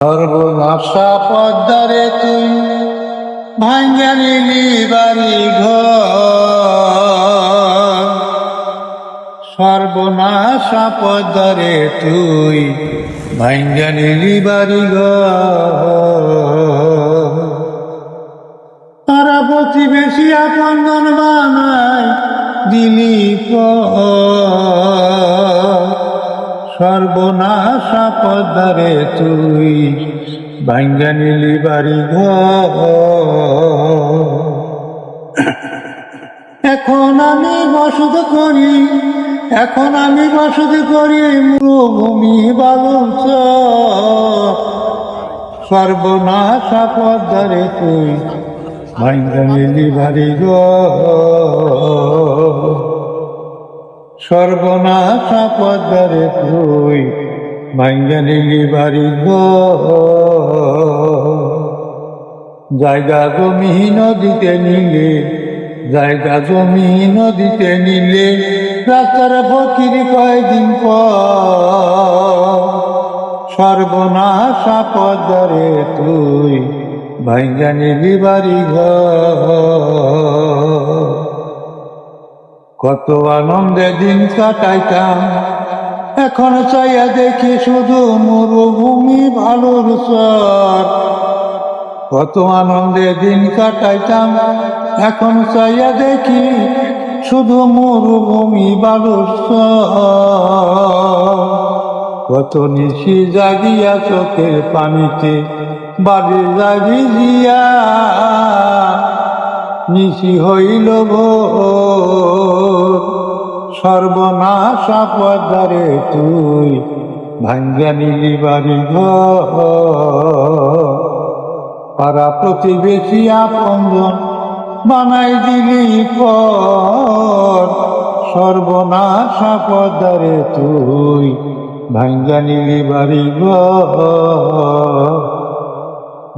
সর্বনাশা পদ্মারে তুই ভাঙ্গা নিলি বাড়ি সর্বনাশা পদ্মারে তুই ভাঙ্গা নিলি বাড়ি ঘর। তারা প্রতিবেশী আপন বানায় দিলি সর্বনাশা পদ্মারে তুই ভাঙ্গা নিলি বাড়ি এখন আমি বসত করি, এখন আমি বসত করি মরুভূমি বালুচ। সর্বনাশা পদ্মারে তুই ভাঙ্গা নিলি বাড়ি ঘর। সর্বনাশা পদ্মারে তুই ভাঙ্গা নিলি বাড়ি জায়গা জমি নদীতে নিলে, জায়গা জমি নদীতে নিলে, রাস্তার ফকির কয়দিন পর। সর্বনাশা পদ্মারে তুই ভাঙ্গা নিলি বাড়ি ঘর। কত আনন্দে দিন কাটাইতাম। এখন চাইয়া দেখি শুধু মরুভূমি ভালোর স্বর। কত আনন্দে দিন কাটাইতাম। এখন চাইয়া দেখি শুধু মরুভূমি বালুর কত নিশি জাগিয়া চোখের পানিতে বাড়ি জাগি জিয়া নিশি হইল ভোর সর্বনাশা পদ্মারে তুই ভাঙ্গা নিলি বাড়ি পাড়া প্রতিবেশী আপনজন বানাই দিলি পর। পদ্মারে তুই ভাঙ্গা নিলি বাড়ি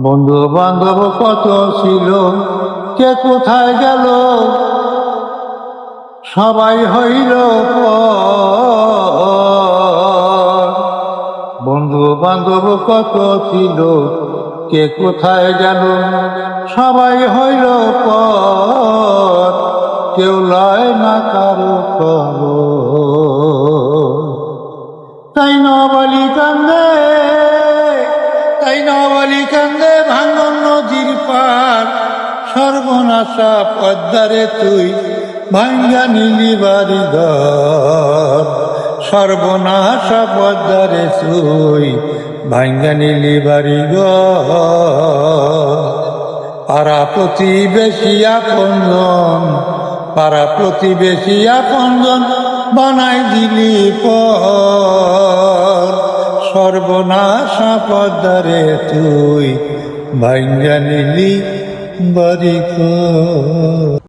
বন্ধু বান্ধব কত ছিল কে কোথায় গেল? সবাই হইল। বন্ধু বান্ধব কত ছিল? কে কোথায় গেল? সবাই হইল পর। কেউ লয় না কারও খবর। সর্বনাশা পদ্মারে তুই ভাঙ্গা নীলি বাড়ি ঘর সর্বনাশা পদ্মারে তুই ভাঙ্গা নীলি বাড়ি ঘর পাড়া প্রতিবেশী আপনজন পাড়া প্রতিবেশী আপনজন বানাই দিলি পর। সর্বনাশা পদ্মারে তুই ভাঙ্গা নিলি বাড়ি ঘর।